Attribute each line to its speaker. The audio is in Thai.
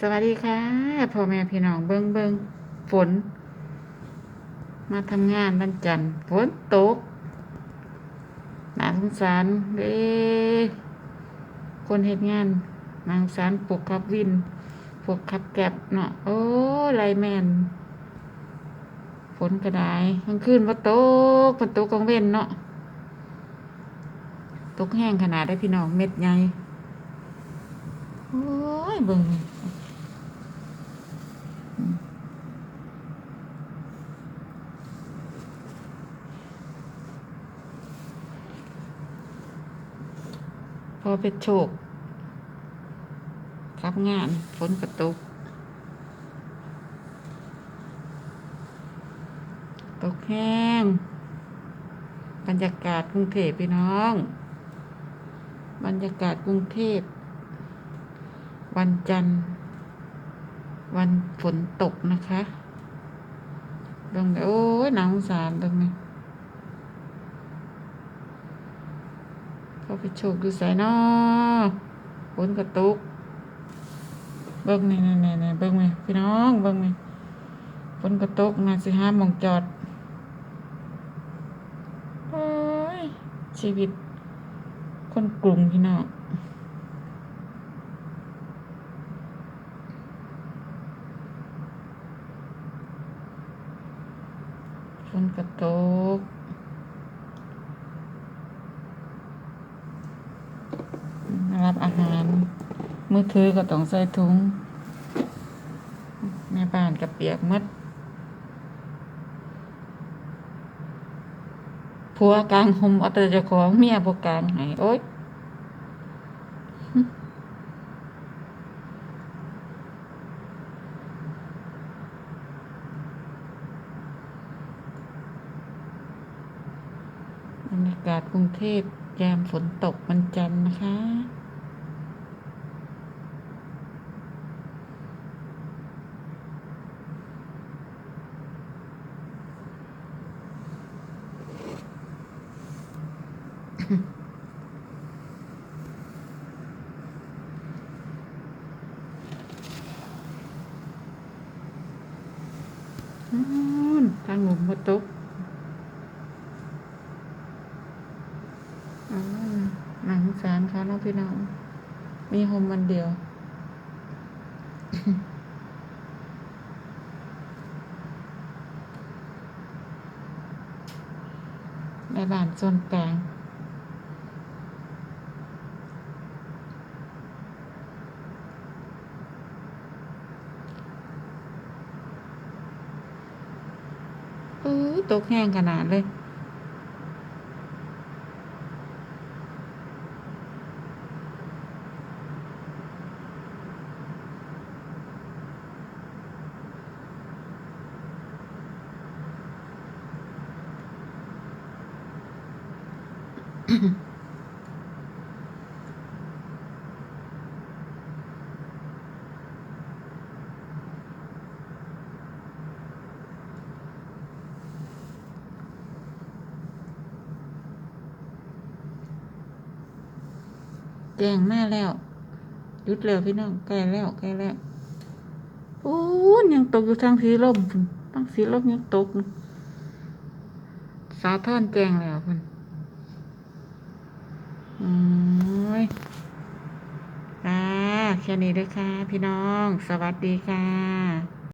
Speaker 1: สวัสดีค่ะพ่อแม่พี่น้องเบิงเบิงฝน มาทำงานวันจันทร์ฝนตกน่าสงสารเด้คนเฮ็ดงานนางสารพวกขับวินพวกขับแก็บเนาะโอ้ไลน์แมนฝนก็ได้กลางคืนว่าตกฝนตกกลางเว้นเนาะตกแห้งขนาดได้พี่น้องเม็ดใหญ่โอ้ยเบิ่ง อเป็นโชครับงานฝนกระตุก ตกแห้ง บรรยากาศกรุงเทพพี่น้อง บรรยากาศกรุงเทพ วันจันทร์ วันฝนตกนะคะตรงนี้โอ้ยหนาวสารตรงนี้ เขาไปโชคดูใส่นอฝนกระตุก เบิ่งนี่นี่นี่เบิ่งไหมพี่น้องเบิ่งไหมฝนกระตุกงานสิห้ามองจอดโอ้ยชีวิต คนกรุงพี่น้องฝนกระตุกับอาหาร มือถือก็ต้องใส่ถุงแม่บ้านกับเปียกหมดผัวกลางหมเอาแต่เจ้าของเมียบ่กลางให้โอ๊ยบรรยากาศกรุงเทพยามฝนตกวันจันทร์นะคะ ทางหลุมมาตกหนังสารเขาเนาะพี่น้อง มีโฮมวันเดียวแม่บ้านส่วนกลง เออตกแห้งขนาดเลย แจ้งมาแล้วหยุดแล้วพี่น้องใกล้แล้วใกล้แล้วโอ้ยยังตกอยู่ทางสีลมทางสีลมยังตก สาท่านแจ้งแล้วพุ่นโอ้ยค่ะแค่นี้เด้วยค่ะ พี่น้อง สวัสดีค่ะ